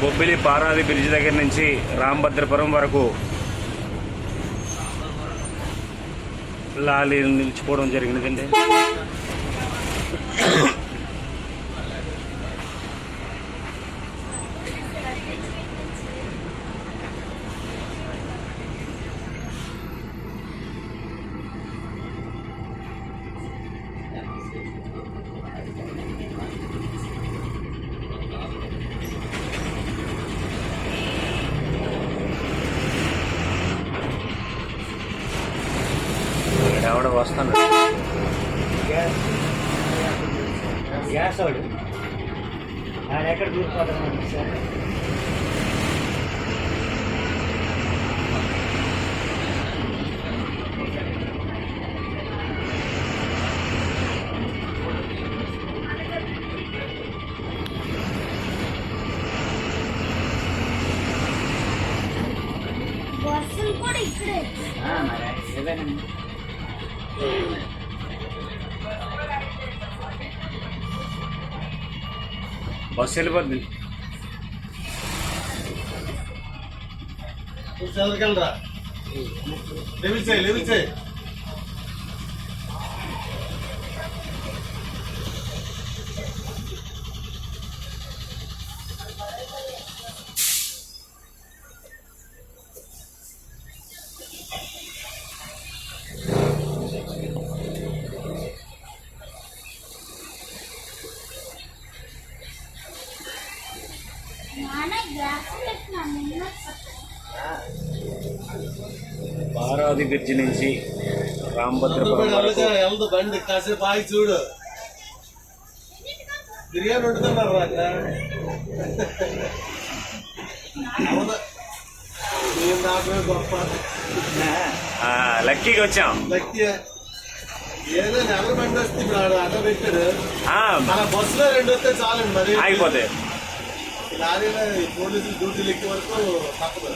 Bobbili Paradi bridge దగ్గర నుంచి రాంభద్రపురం వరకు లారీ నిలిచిపోవడం జరిగినదండి ఆవిడ వస్తాను గ్యాస్ వాడు ఆయన ఎక్కడ దూరిపోతాను సార్ బస్సులు కూడా ఇక్కడే బస్సు వెళ్ళిపోద్ది. చదవగలరా లెవిల్చాయి పారాది బ్రిడ్జ్ నుంచి రామభద్రపురం వరకు వెళ్దు బండి కాసేపు ఆగి చూడు. బిర్యానీ వండుతున్నారు నాకు గొప్ప. ఆ, లక్కీకి వచ్చాం. లక్కీ. ఏదో నెల బండి వస్తే ఇప్పుడు ఆడ అడ్డ పెట్టాడు. ఆ, మన బస్సులో రెండు వస్తే చాలండి మరి. ఆగిపోతే లారీలో పోలీసులు డ్యూటీలు ఎక్కే వరకు తప్పదు